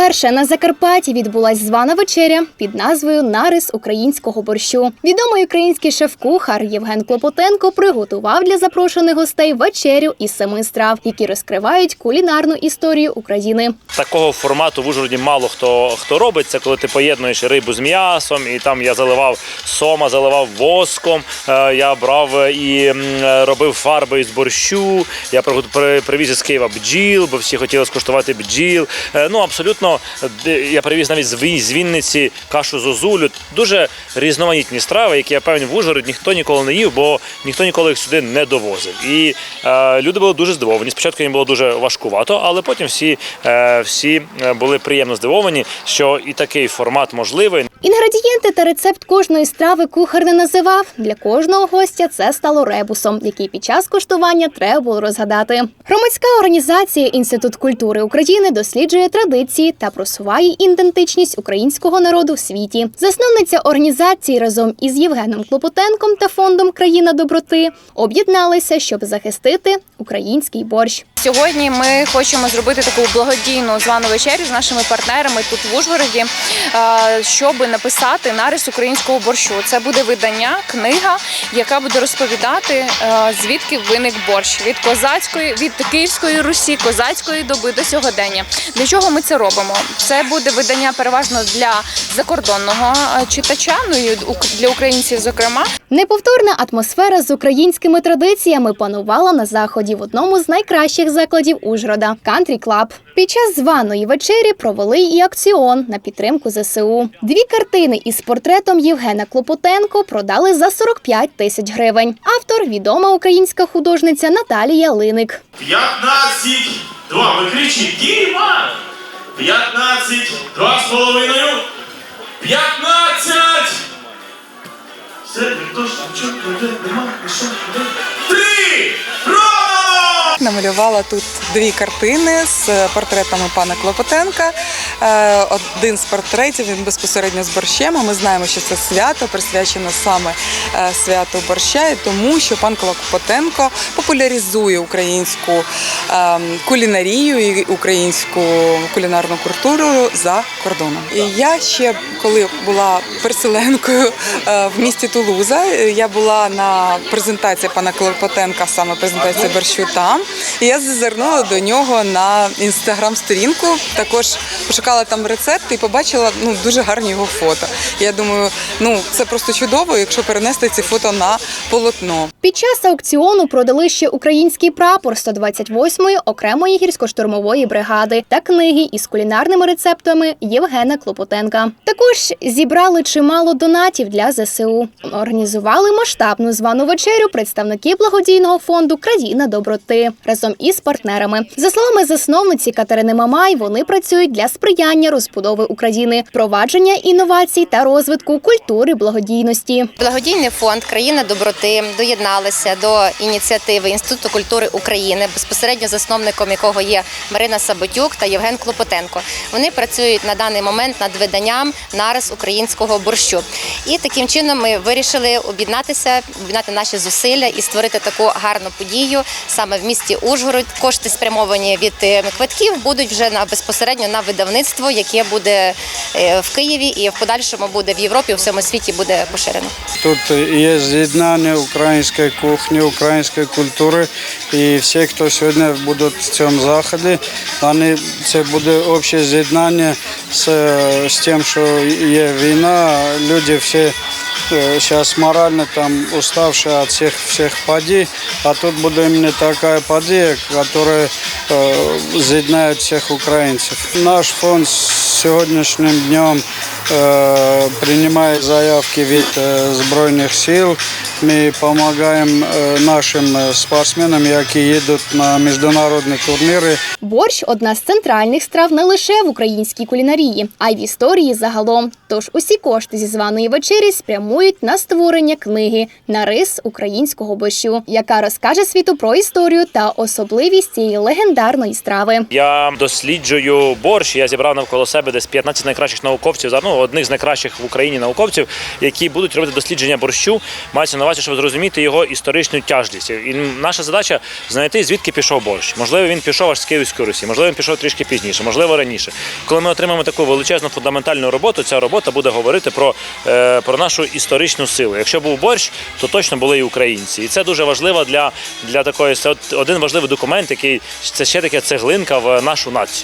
Вперше на Закарпатті відбулась звана вечеря під назвою Нарис українського борщу. Відомий український шеф-кухар Євген Клопотенко приготував для запрошених гостей вечерю із семи страв, які розкривають кулінарну історію України. Такого формату в Ужгороді мало хто хто робить. Це коли ти поєднуєш рибу з м'ясом, і там я заливав сома, заливав воском. е, Я брав е, і робив фарби із борщу. Я при- при- привіз із Києва бджіл, бо всі хотіли скуштувати бджіл. Е, Ну абсолютно де- я привіз навіть з Вінниці кашу зозулю. Дуже різноманітні страви, які я певен в Ужгород ніхто ніколи не їв, бо ніхто ніколи їх сюди не довозив. І е, люди були дуже здивовані. Спочатку їм було дуже важкувато, але потім всі, е, всі е, були приємно здивовані, що і такий формат можливий. Інгредієнти та рецепт кожної страви кухар не називав. Для кожного гостя це стало ребусом, який під час куштування треба було розгадати. Громадська організація Інститут культури України досліджує традиції та просуває ідентичність українського народу в світі. Засновниця організації разом із Євгеном Клопотенком та фондом Країна доброти об'єдналися, щоб захистити український борщ. Сьогодні ми хочемо зробити таку благодійну звану вечерю з нашими партнерами тут в Ужгороді, щоб написати нарис українського борщу. Це буде видання, книга, яка буде розповідати, е, звідки виник борщ від козацької, від Київської Русі, козацької доби до сьогодення. Для чого ми це робимо? Це буде видання переважно для закордонного е, читача, ну і для українців, зокрема. Неповторна атмосфера з українськими традиціями панувала на заході в одному з найкращих закладів Ужгорода Кантрі Клаб. Під час званої вечері провели і акціон на підтримку ЗСУ. Дві картини із портретом Євгена Клопотенко продали за 45 тисяч гривень. Автор відома українська художниця Наталія Линик. 15, два, ви кричіть, Діма! 15, два з половиною, 15! Все, ніхто ж нічого не Намалювала тут дві картини з портретами пана Клопотенка. Е, Один з портретів він безпосередньо з борщем. а Ми знаємо, що це свято присвячено саме е, святу борща, і тому що пан Клопотенко популяризує українську е, кулінарію і українську кулінарну культуру за кордоном. І я ще коли була переселенкою е, в місті Тулуза, я була на презентації пана Клопотенка, саме презентація борщу там. І я зазирнула до нього на інстаграм-сторінку. Також пошукала там рецепти і побачила ну дуже гарні його фото. Я думаю, ну це просто чудово, якщо перенести ці фото на полотно. Під час аукціону продали ще український прапор 128-ї окремої гірсько-штурмової бригади та книги із кулінарними рецептами Євгена Клопотенка. Також зібрали чимало донатів для ЗСУ. Організували масштабну звану вечерю представники благодійного фонду Країна доброти разом із партнерами. За словами засновниці Катерини Мамай, вони працюють для сприяння розбудови України, впровадження інновацій та розвитку культури благодійності. Благодійний фонд Країна доброти доєдналися до ініціативи Інституту культури України, безпосередньо засновником якого є Марина Саботюк та Євген Клопотенко. Вони працюють на даний момент над виданням нарис українського борщу. І таким чином ми вирішили об'єднатися, об'єднати наші зусилля і створити таку гарну подію саме в місті Ужгород. Кошти спрямовані від е, квитків будуть вже на безпосередньо на видавництво, яке буде е, в Києві і в подальшому буде в Європі, у всьому світі буде поширено. Тут є з'єднання української кухні, української культури. І всі, хто сьогодні будуть в цьому заході, вони, це буде обще з'єднання з, з тим, що є війна. Люди всі зараз морально там уставшие от всех всех падей, а тут будет именно такая падея, которая э, з'єднає всех украинцев. Наш фонд сегодняшним днем е, приймає заявки від е, Збройних сил. Ми допомагаємо е, нашим спортсменам, які їдуть на міжнародні турніри. Борщ одна з центральних страв не лише в українській кулінарії, а й в історії загалом. Тож усі кошти зі званої вечері спрямують на створення книги Нарис українського борщу, яка розкаже світу про історію та особливість цієї легендарної страви. Я досліджую борщ. Я зібрав навколо себе десь 15 найкращих науковців, за- ну, одних з найкращих в Україні науковців, які будуть робити дослідження борщу. Мається на увазі, щоб зрозуміти його історичну тяжкість. І наша задача знайти, звідки пішов борщ. Можливо, він пішов аж з Київської Русі, можливо, він пішов трішки пізніше, можливо, раніше. Коли ми отримаємо таку величезну фундаментальну роботу, ця робота буде говорити про, е, про нашу історичну силу. Якщо був борщ, то точно були і українці. І це дуже важливо для, для такої це один важливий документ, який це ще таке цеглинка в нашу націю.